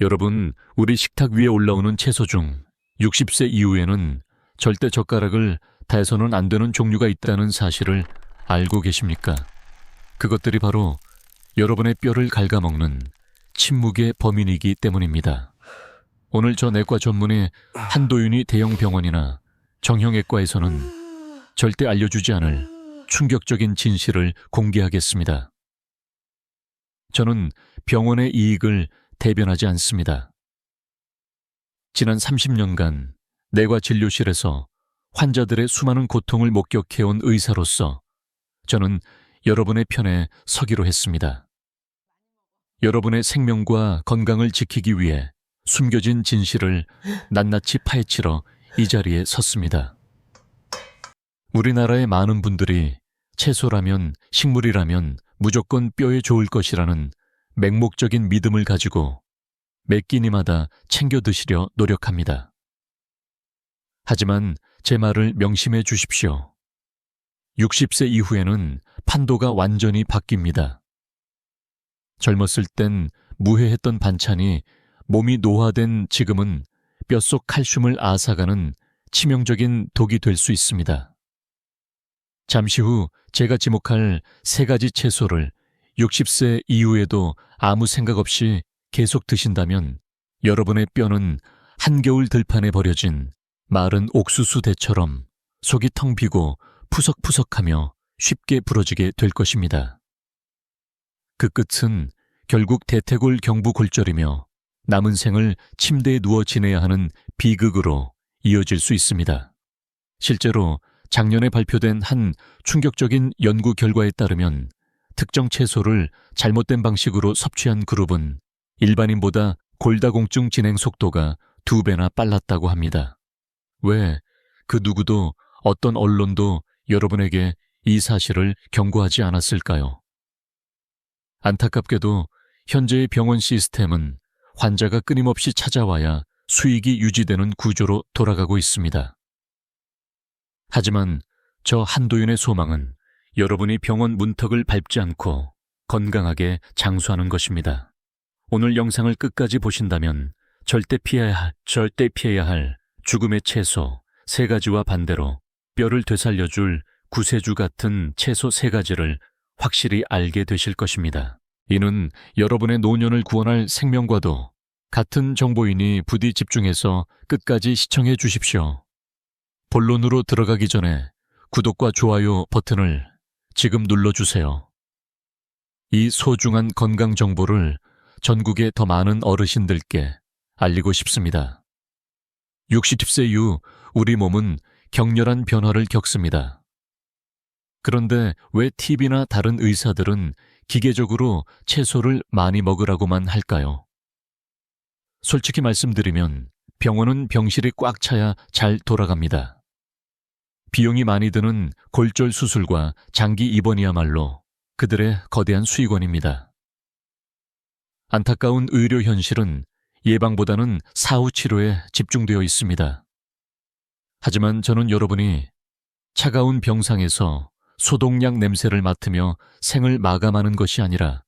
여러분, 우리 식탁 위에 올라오는 채소 중 60세 이후에는 절대 젓가락을 대서는 안 되는 종류가 있다는 사실을 알고 계십니까? 그것들이 바로 여러분의 뼈를 갉아먹는 침묵의 범인이기 때문입니다. 오늘 저 내과 전문의 한도윤이 대형 병원이나 정형외과에서는 절대 알려주지 않을 충격적인 진실을 공개하겠습니다. 저는 병원의 이익을 대변하지 않습니다. 지난 30년간 내과 진료실에서 환자들의 수많은 고통을 목격해온 의사로서 저는 여러분의 편에 서기로 했습니다. 여러분의 생명과 건강을 지키기 위해 숨겨진 진실을 낱낱이 파헤치러 이 자리에 섰습니다. 우리나라의 많은 분들이 채소라면 식물이라면 무조건 뼈에 좋을 것이라는 맹목적인 믿음을 가지고 매 끼니마다 챙겨 드시려 노력합니다. 하지만 제 말을 명심해 주십시오. 60세 이후에는 판도가 완전히 바뀝니다. 젊었을 땐 무해했던 반찬이 몸이 노화된 지금은 뼛속 칼슘을 앗아가는 치명적인 독이 될 수 있습니다. 잠시 후 제가 지목할 세 가지 채소를 60세 이후에도 아무 생각 없이 계속 드신다면 여러분의 뼈는 한겨울 들판에 버려진 마른 옥수수 대처럼 속이 텅 비고 푸석푸석하며 쉽게 부러지게 될 것입니다. 그 끝은 결국 대퇴골 경부 골절이며 남은 생을 침대에 누워 지내야 하는 비극으로 이어질 수 있습니다. 실제로 작년에 발표된 한 충격적인 연구 결과에 따르면 특정 채소를 잘못된 방식으로 섭취한 그룹은 일반인보다 골다공증 진행 속도가 두 배나 빨랐다고 합니다. 왜 그 누구도 어떤 언론도 여러분에게 이 사실을 경고하지 않았을까요? 안타깝게도 현재의 병원 시스템은 환자가 끊임없이 찾아와야 수익이 유지되는 구조로 돌아가고 있습니다. 하지만 저 한도윤의 소망은 여러분이 병원 문턱을 밟지 않고 건강하게 장수하는 것입니다. 오늘 영상을 끝까지 보신다면 절대 피해야 할, 절대 피해야 할 죽음의 채소 세 가지와 반대로 뼈를 되살려줄 구세주 같은 채소 세 가지를 확실히 알게 되실 것입니다. 이는 여러분의 노년을 구원할 생명과도 같은 정보이니 부디 집중해서 끝까지 시청해 주십시오. 본론으로 들어가기 전에 구독과 좋아요 버튼을 지금 눌러주세요. 이 소중한 건강 정보를 전국의 더 많은 어르신들께 알리고 싶습니다. 60세 이후 우리 몸은 격렬한 변화를 겪습니다. 그런데 왜 TV나 다른 의사들은 기계적으로 채소를 많이 먹으라고만 할까요? 솔직히 말씀드리면 병원은 병실이 꽉 차야 잘 돌아갑니다. 비용이 많이 드는 골절 수술과 장기 입원이야말로 그들의 거대한 수익원입니다. 안타까운 의료 현실은 예방보다는 사후 치료에 집중되어 있습니다. 하지만 저는 여러분이 차가운 병상에서 소독약 냄새를 맡으며 생을 마감하는 것이 아니라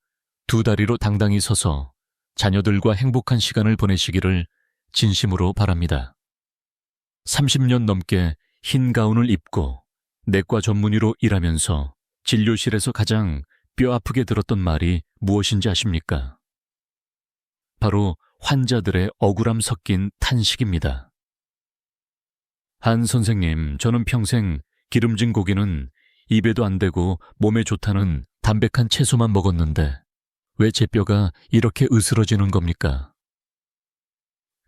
두 다리로 당당히 서서 자녀들과 행복한 시간을 보내시기를 진심으로 바랍니다. 30년 넘게 흰 가운을 입고 내과 전문의로 일하면서 진료실에서 가장 뼈 아프게 들었던 말이 무엇인지 아십니까? 바로 환자들의 억울함 섞인 탄식입니다. 한 선생님, 저는 평생 기름진 고기는 입에도 안 대고 몸에 좋다는 담백한 채소만 먹었는데 왜 제 뼈가 이렇게 으스러지는 겁니까?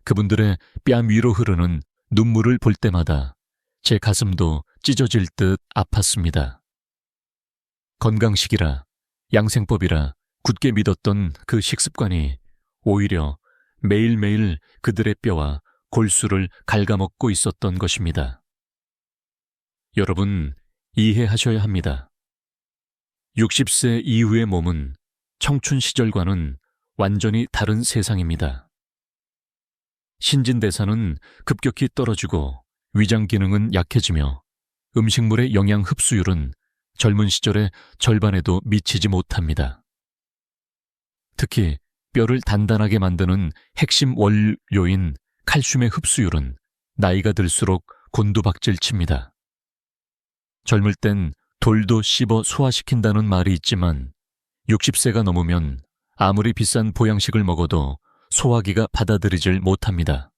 그분들의 뺨 위로 흐르는 눈물을 볼 때마다 제 가슴도 찢어질 듯 아팠습니다. 건강식이라 양생법이라 굳게 믿었던 그 식습관이 오히려 매일매일 그들의 뼈와 골수를 갉아먹고 있었던 것입니다. 여러분, 이해하셔야 합니다. 60세 이후의 몸은 청춘 시절과는 완전히 다른 세상입니다. 신진대사는 급격히 떨어지고 위장 기능은 약해지며 음식물의 영양 흡수율은 젊은 시절의 절반에도 미치지 못합니다. 특히 뼈를 단단하게 만드는 핵심 원료인 칼슘의 흡수율은 나이가 들수록 곤두박질 칩니다. 젊을 땐 돌도 씹어 소화시킨다는 말이 있지만 60세가 넘으면 아무리 비싼 보양식을 먹어도 소화기가 받아들이질 못합니다.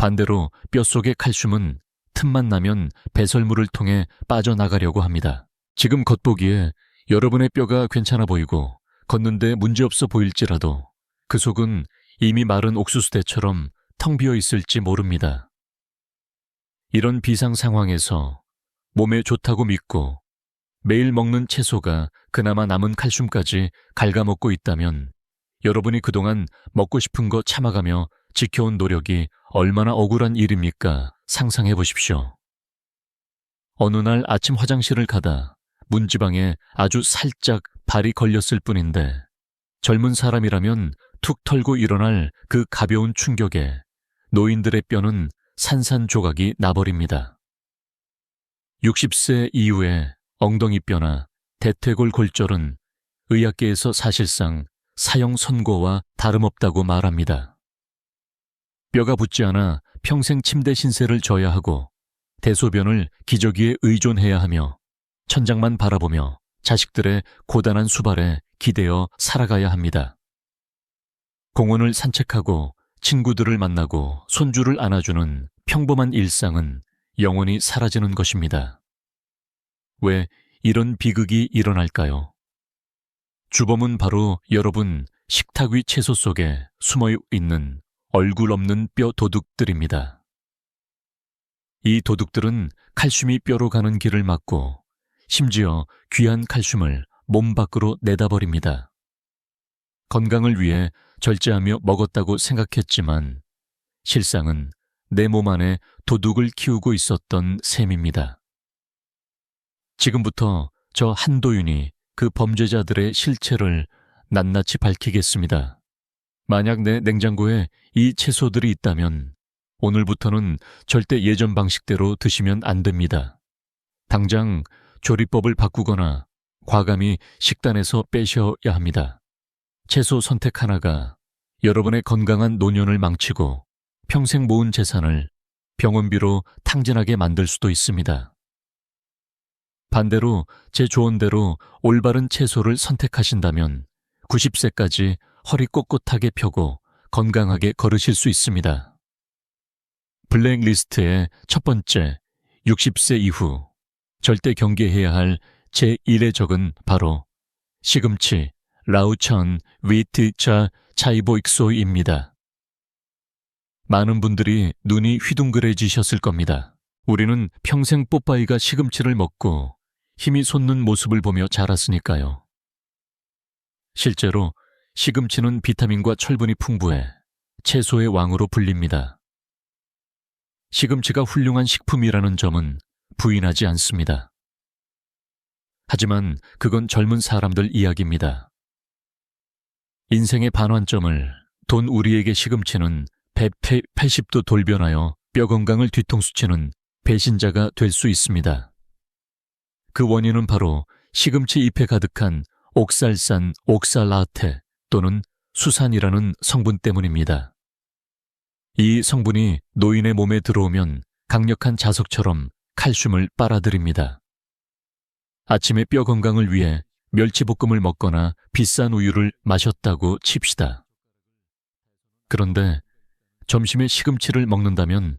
반대로 뼛속의 칼슘은 틈만 나면 배설물을 통해 빠져나가려고 합니다. 지금 겉보기에 여러분의 뼈가 괜찮아 보이고 걷는데 문제없어 보일지라도 그 속은 이미 마른 옥수수대처럼 텅 비어 있을지 모릅니다. 이런 비상 상황에서 몸에 좋다고 믿고 매일 먹는 채소가 그나마 남은 칼슘까지 갉아먹고 있다면 여러분이 그동안 먹고 싶은 거 참아가며 지켜온 노력이 얼마나 억울한 일입니까? 상상해 보십시오. 어느 날 아침 화장실을 가다 문지방에 아주 살짝 발이 걸렸을 뿐인데 젊은 사람이라면 툭 털고 일어날 그 가벼운 충격에 노인들의 뼈는 산산조각이 나버립니다. 60세 이후에 엉덩이뼈나 대퇴골 골절은 의학계에서 사실상 사형 선고와 다름없다고 말합니다. 뼈가 붙지 않아 평생 침대 신세를 져야 하고 대소변을 기저귀에 의존해야 하며 천장만 바라보며 자식들의 고단한 수발에 기대어 살아가야 합니다. 공원을 산책하고 친구들을 만나고 손주를 안아주는 평범한 일상은 영원히 사라지는 것입니다. 왜 이런 비극이 일어날까요? 주범은 바로 여러분 식탁 위 채소 속에 숨어 있는 얼굴 없는 뼈 도둑들입니다. 이 도둑들은 칼슘이 뼈로 가는 길을 막고 심지어 귀한 칼슘을 몸 밖으로 내다버립니다. 건강을 위해 절제하며 먹었다고 생각했지만 실상은 내 몸 안에 도둑을 키우고 있었던 셈입니다. 지금부터 저 한도윤이 그 범죄자들의 실체를 낱낱이 밝히겠습니다. 만약 내 냉장고에 이 채소들이 있다면 오늘부터는 절대 예전 방식대로 드시면 안 됩니다. 당장 조리법을 바꾸거나 과감히 식단에서 빼셔야 합니다. 채소 선택 하나가 여러분의 건강한 노년을 망치고 평생 모은 재산을 병원비로 탕진하게 만들 수도 있습니다. 반대로 제 조언대로 올바른 채소를 선택하신다면 90세까지 허리 꼿꼿하게 펴고 건강하게 걸으실 수 있습니다. 블랙리스트의 첫 번째 60세 이후 절대 경계해야 할 제1의 적은 바로 시금치, 라우천, 위트차, 차이보익소입니다. 많은 분들이 눈이 휘둥그레지셨을 겁니다. 우리는 평생 뽀빠이가 시금치를 먹고 힘이 솟는 모습을 보며 자랐으니까요. 실제로 시금치는 비타민과 철분이 풍부해 채소의 왕으로 불립니다. 시금치가 훌륭한 식품이라는 점은 부인하지 않습니다. 하지만 그건 젊은 사람들 이야기입니다. 인생의 반환점을 돈 우리에게 시금치는 180도 돌변하여 뼈 건강을 뒤통수치는 배신자가 될 수 있습니다. 그 원인은 바로 시금치 잎에 가득한 옥살산 옥살라테 또는 수산이라는 성분 때문입니다. 이 성분이 노인의 몸에 들어오면 강력한 자석처럼 칼슘을 빨아들입니다. 아침에 뼈 건강을 위해 멸치볶음을 먹거나 비싼 우유를 마셨다고 칩시다. 그런데 점심에 시금치를 먹는다면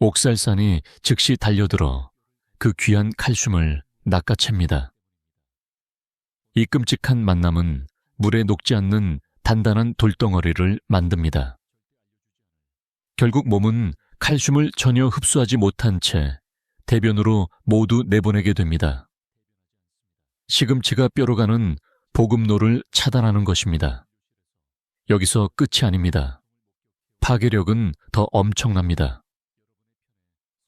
옥살산이 즉시 달려들어 그 귀한 칼슘을 낚아챕니다. 이 끔찍한 만남은 물에 녹지 않는 단단한 돌덩어리를 만듭니다. 결국 몸은 칼슘을 전혀 흡수하지 못한 채 대변으로 모두 내보내게 됩니다. 시금치가 뼈로 가는 보급로를 차단하는 것입니다. 여기서 끝이 아닙니다. 파괴력은 더 엄청납니다.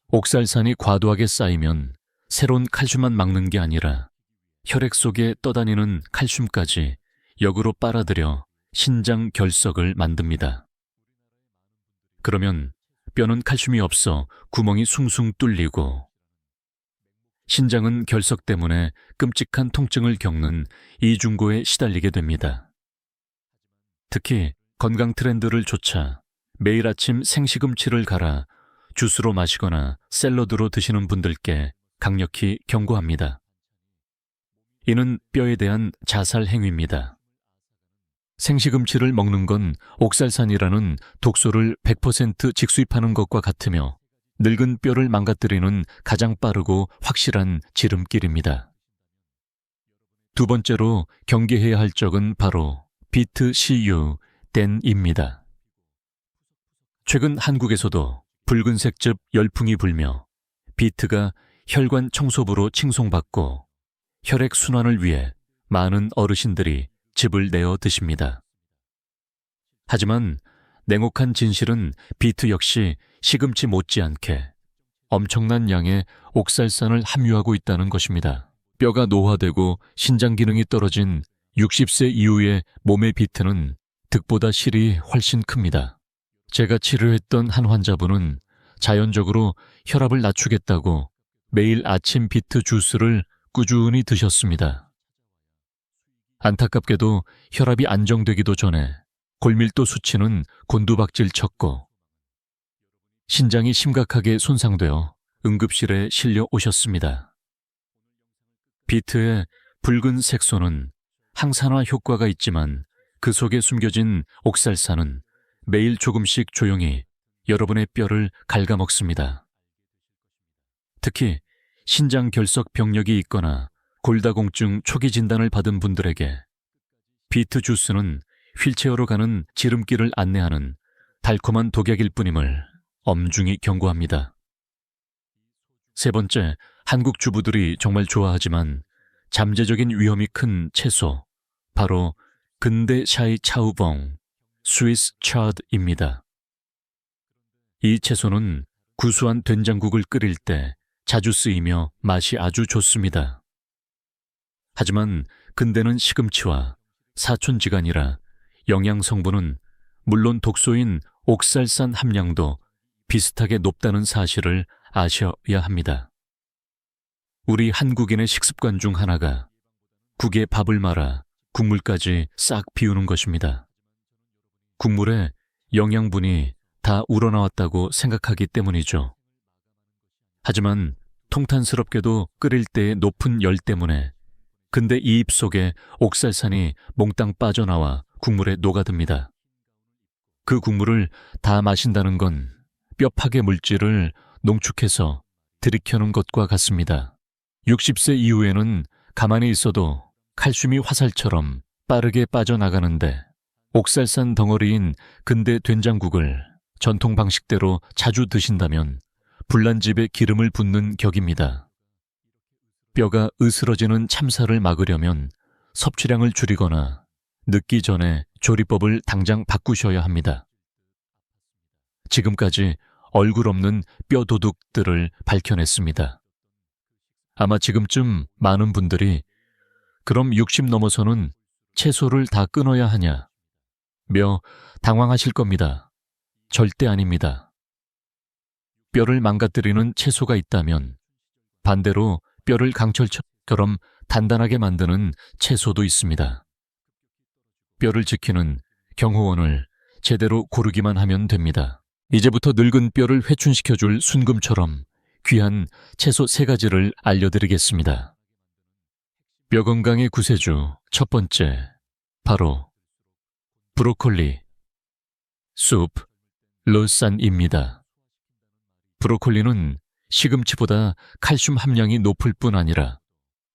옥살산이 과도하게 쌓이면 새로운 칼슘만 막는 게 아니라 혈액 속에 떠다니는 칼슘까지 역으로 빨아들여 신장 결석을 만듭니다. 그러면 뼈는 칼슘이 없어 구멍이 숭숭 뚫리고 신장은 결석 때문에 끔찍한 통증을 겪는 이중고에 시달리게 됩니다. 특히 건강 트렌드를 쫓아 매일 아침 생시금치를 갈아 주스로 마시거나 샐러드로 드시는 분들께 강력히 경고합니다. 이는 뼈에 대한 자살 행위입니다. 생시금치를 먹는 건 옥살산이라는 독소를 100% 직수입하는 것과 같으며 늙은 뼈를 망가뜨리는 가장 빠르고 확실한 지름길입니다. 두 번째로 경계해야 할 적은 바로 비트 CU 댄입니다. 최근 한국에서도 붉은색 즙 열풍이 불며 비트가 혈관 청소부로 칭송받고 혈액 순환을 위해 많은 어르신들이 즙을 내어 드십니다. 하지만 냉혹한 진실은 비트 역시 시금치 못지않게 엄청난 양의 옥살산을 함유하고 있다는 것입니다. 뼈가 노화되고 신장 기능이 떨어진 60세 이후의 몸의 비트는 득보다 실이 훨씬 큽니다. 제가 치료했던 한 환자분은 자연적으로 혈압을 낮추겠다고 매일 아침 비트 주스를 꾸준히 드셨습니다. 안타깝게도 혈압이 안정되기도 전에 골밀도 수치는 곤두박질 쳤고 신장이 심각하게 손상되어 응급실에 실려 오셨습니다. 비트의 붉은 색소는 항산화 효과가 있지만 그 속에 숨겨진 옥살산은 매일 조금씩 조용히 여러분의 뼈를 갉아먹습니다. 특히 신장 결석 병력이 있거나 골다공증 초기 진단을 받은 분들에게 비트 주스는 휠체어로 가는 지름길을 안내하는 달콤한 독약일 뿐임을 엄중히 경고합니다. 세 번째, 한국 주부들이 정말 좋아하지만 잠재적인 위험이 큰 채소, 바로 근대 샤이 차우봉, 스위스 차드입니다. 이 채소는 구수한 된장국을 끓일 때 자주 쓰이며 맛이 아주 좋습니다. 하지만 근대는 시금치와 사촌지간이라 영양 성분은 물론 독소인 옥살산 함량도 비슷하게 높다는 사실을 아셔야 합니다. 우리 한국인의 식습관 중 하나가 국에 밥을 말아 국물까지 싹 비우는 것입니다. 국물에 영양분이 다 우러나왔다고 생각하기 때문이죠. 하지만 통탄스럽게도 끓일 때의 높은 열 때문에 근데 이 입 속에 옥살산이 몽땅 빠져나와 국물에 녹아듭니다. 그 국물을 다 마신다는 건 뼈파괴 물질을 농축해서 들이켜는 것과 같습니다. 60세 이후에는 가만히 있어도 칼슘이 화살처럼 빠르게 빠져나가는데 옥살산 덩어리인 근대 된장국을 전통 방식대로 자주 드신다면 불난 집에 기름을 붓는 격입니다. 뼈가 으스러지는 참사를 막으려면 섭취량을 줄이거나 늦기 전에 조리법을 당장 바꾸셔야 합니다. 지금까지 얼굴 없는 뼈 도둑들을 밝혀냈습니다. 아마 지금쯤 많은 분들이 그럼 60 넘어서는 채소를 다 끊어야 하냐? 며 당황하실 겁니다. 절대 아닙니다. 뼈를 망가뜨리는 채소가 있다면 반대로 뼈를 강철처럼 단단하게 만드는 채소도 있습니다. 뼈를 지키는 경호원을 제대로 고르기만 하면 됩니다. 이제부터 늙은 뼈를 회춘시켜 줄 순금처럼 귀한 채소 세 가지를 알려드리겠습니다. 뼈 건강의 구세주 첫 번째, 바로 브로콜리, 숲, 로산입니다. 브로콜리는 시금치보다 칼슘 함량이 높을 뿐 아니라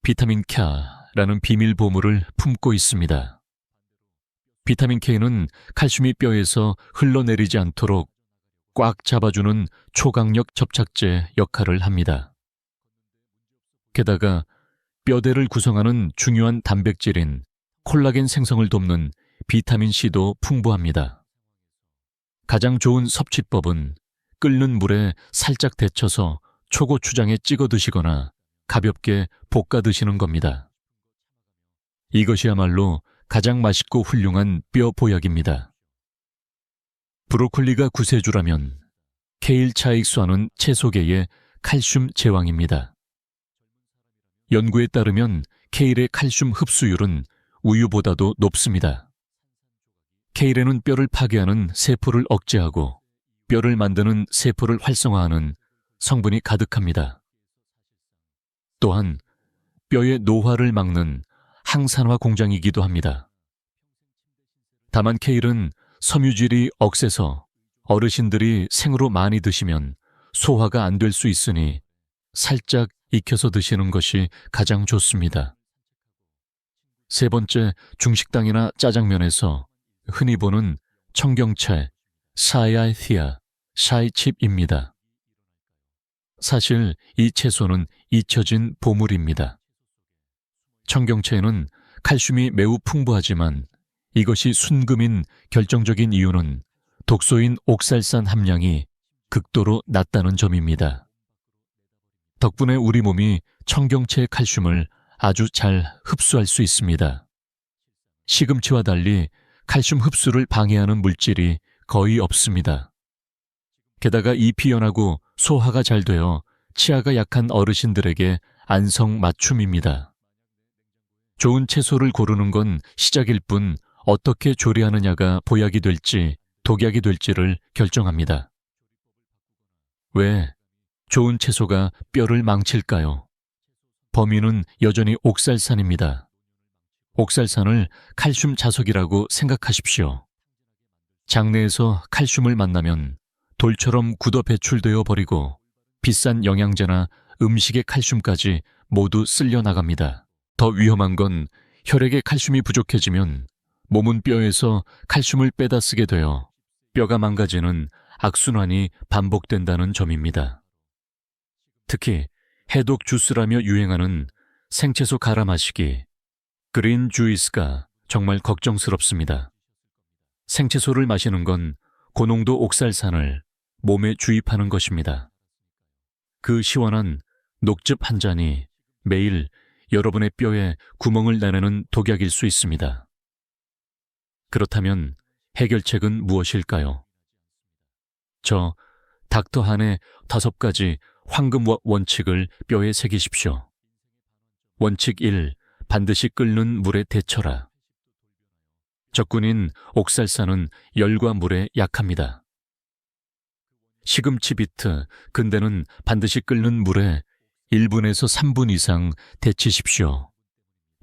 비타민 K라는 비밀 보물을 품고 있습니다. 비타민 K는 칼슘이 뼈에서 흘러내리지 않도록 꽉 잡아주는 초강력 접착제 역할을 합니다. 게다가 뼈대를 구성하는 중요한 단백질인 콜라겐 생성을 돕는 비타민 C도 풍부합니다. 가장 좋은 섭취법은 끓는 물에 살짝 데쳐서 초고추장에 찍어 드시거나 가볍게 볶아 드시는 겁니다. 이것이야말로 가장 맛있고 훌륭한 뼈 보약입니다. 브로콜리가 구세주라면 케일 차익수하는 채소계의 칼슘 제왕입니다. 연구에 따르면 케일의 칼슘 흡수율은 우유보다도 높습니다. 케일에는 뼈를 파괴하는 세포를 억제하고 뼈를 만드는 세포를 활성화하는 성분이 가득합니다. 또한 뼈의 노화를 막는 항산화 공장이기도 합니다. 다만 케일은 섬유질이 억세서 어르신들이 생으로 많이 드시면 소화가 안 될 수 있으니 살짝 익혀서 드시는 것이 가장 좋습니다. 세 번째, 중식당이나 짜장면에서 흔히 보는 청경채, 사야티아, 샤이칩입니다. 사실 이 채소는 잊혀진 보물입니다. 청경채에는 칼슘이 매우 풍부하지만 이것이 순금인 결정적인 이유는 독소인 옥살산 함량이 극도로 낮다는 점입니다. 덕분에 우리 몸이 청경채의 칼슘을 아주 잘 흡수할 수 있습니다. 시금치와 달리 칼슘 흡수를 방해하는 물질이 거의 없습니다. 게다가 잎이 연하고 소화가 잘 되어 치아가 약한 어르신들에게 안성 맞춤입니다. 좋은 채소를 고르는 건 시작일 뿐 어떻게 조리하느냐가 보약이 될지 독약이 될지를 결정합니다. 왜 좋은 채소가 뼈를 망칠까요? 범인은 여전히 옥살산입니다. 옥살산을 칼슘 자석이라고 생각하십시오. 장내에서 칼슘을 만나면 돌처럼 굳어 배출되어 버리고 비싼 영양제나 음식의 칼슘까지 모두 쓸려 나갑니다. 더 위험한 건 혈액의 칼슘이 부족해지면 몸은 뼈에서 칼슘을 빼다 쓰게 되어 뼈가 망가지는 악순환이 반복된다는 점입니다. 특히 해독 주스라며 유행하는 생채소 갈아 마시기, 그린 주이스가 정말 걱정스럽습니다. 생채소를 마시는 건 고농도 옥살산을 몸에 주입하는 것입니다. 그 시원한 녹즙 한 잔이 매일 여러분의 뼈에 구멍을 내는 독약일 수 있습니다. 그렇다면 해결책은 무엇일까요? 저 닥터 한의 다섯 가지 황금 원칙을 뼈에 새기십시오. 원칙 1. 반드시 끓는 물에 데쳐라. 적군인 옥살산은 열과 물에 약합니다. 시금치 비트, 근대는 반드시 끓는 물에 1분에서 3분 이상 데치십시오.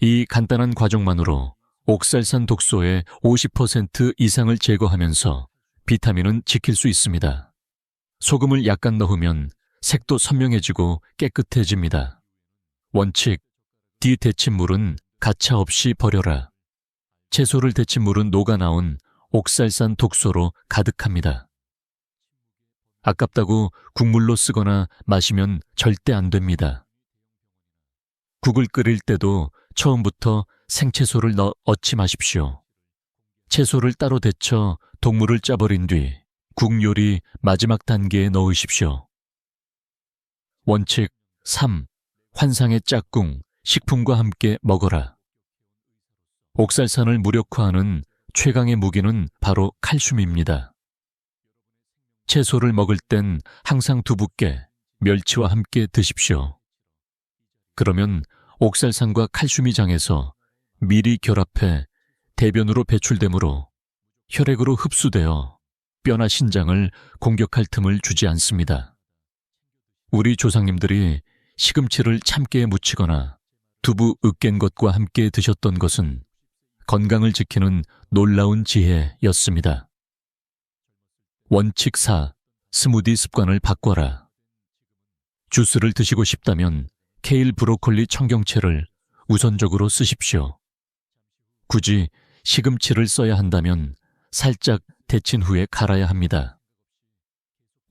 이 간단한 과정만으로 옥살산 독소의 50% 이상을 제거하면서 비타민은 지킬 수 있습니다. 소금을 약간 넣으면 색도 선명해지고 깨끗해집니다. 원칙, 뒤 데친 물은 가차 없이 버려라. 채소를 데친 물은 녹아나온 옥살산 독소로 가득합니다. 아깝다고 국물로 쓰거나 마시면 절대 안 됩니다. 국을 끓일 때도 처음부터 생채소를 넣어 얻지 마십시오. 채소를 따로 데쳐 동물을 짜버린 뒤 국 요리 마지막 단계에 넣으십시오. 원칙 3. 환상의 짝꿍, 식품과 함께 먹어라. 옥살산을 무력화하는 최강의 무기는 바로 칼슘입니다. 채소를 먹을 땐 항상 두붓게 멸치와 함께 드십시오. 그러면 옥살산과 칼슘이 장에서 미리 결합해 대변으로 배출되므로 혈액으로 흡수되어 뼈나 신장을 공격할 틈을 주지 않습니다. 우리 조상님들이 시금치를 참깨에 묻히거나 두부 으깬 것과 함께 드셨던 것은 건강을 지키는 놀라운 지혜였습니다. 원칙 4. 스무디 습관을 바꿔라. 주스를 드시고 싶다면 케일 브로콜리 청경채를 우선적으로 쓰십시오. 굳이 시금치를 써야 한다면 살짝 데친 후에 갈아야 합니다.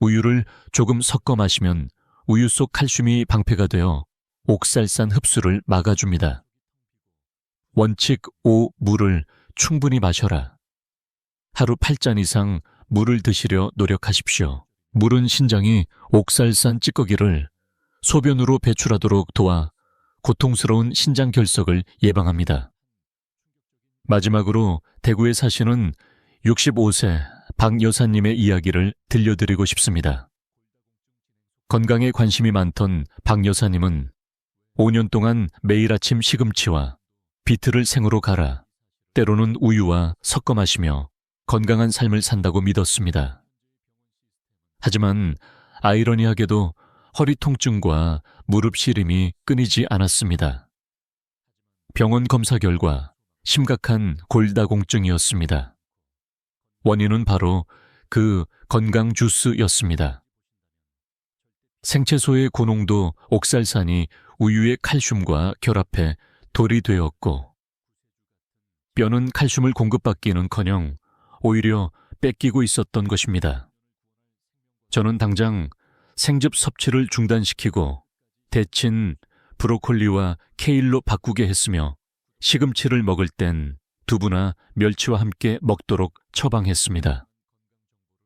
우유를 조금 섞어 마시면 우유 속 칼슘이 방패가 되어 옥살산 흡수를 막아줍니다. 원칙 5. 물을 충분히 마셔라. 하루 8잔 이상 물을 드시려 노력하십시오. 물은 신장이 옥살산 찌꺼기를 소변으로 배출하도록 도와 고통스러운 신장 결석을 예방합니다. 마지막으로 대구에 사시는 65세 박 여사님의 이야기를 들려드리고 싶습니다. 건강에 관심이 많던 박 여사님은 5년 동안 매일 아침 시금치와 비트를 생으로 갈아 때로는 우유와 섞어 마시며 건강한 삶을 산다고 믿었습니다. 하지만 아이러니하게도 허리 통증과 무릎 시림이 끊이지 않았습니다. 병원 검사 결과 심각한 골다공증이었습니다. 원인은 바로 그 건강 주스였습니다. 생채소의 고농도 옥살산이 우유의 칼슘과 결합해 돌이 되었고, 뼈는 칼슘을 공급받기는커녕 오히려 뺏기고 있었던 것입니다. 저는 당장 생즙 섭취를 중단시키고 데친 브로콜리와 케일로 바꾸게 했으며 시금치를 먹을 땐 두부나 멸치와 함께 먹도록 처방했습니다.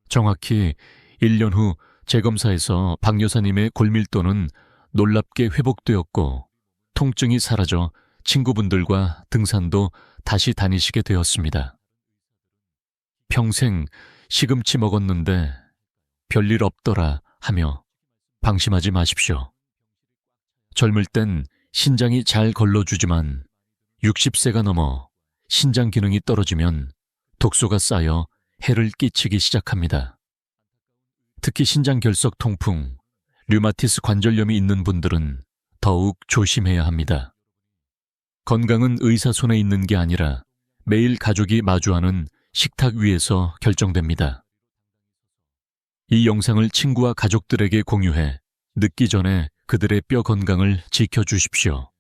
정확히 1년 후 재검사에서 박 여사님의 골밀도는 놀랍게 회복되었고 통증이 사라져 친구분들과 등산도 다시 다니시게 되었습니다. 평생 시금치 먹었는데 별일 없더라 하며 방심하지 마십시오. 젊을 땐 신장이 잘 걸러주지만 60세가 넘어 신장 기능이 떨어지면 독소가 쌓여 해를 끼치기 시작합니다. 특히 신장 결석 통풍, 류마티스 관절염이 있는 분들은 더욱 조심해야 합니다. 건강은 의사 손에 있는 게 아니라 매일 가족이 마주하는 식탁 위에서 결정됩니다. 이 영상을 친구와 가족들에게 공유해 늦기 전에 그들의 뼈 건강을 지켜주십시오.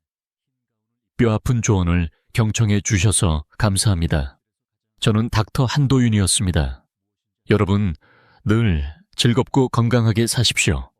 뼈 아픈 조언을 경청해 주셔서 감사합니다. 저는 닥터 한도윤이었습니다. 여러분, 늘 즐겁고 건강하게 사십시오.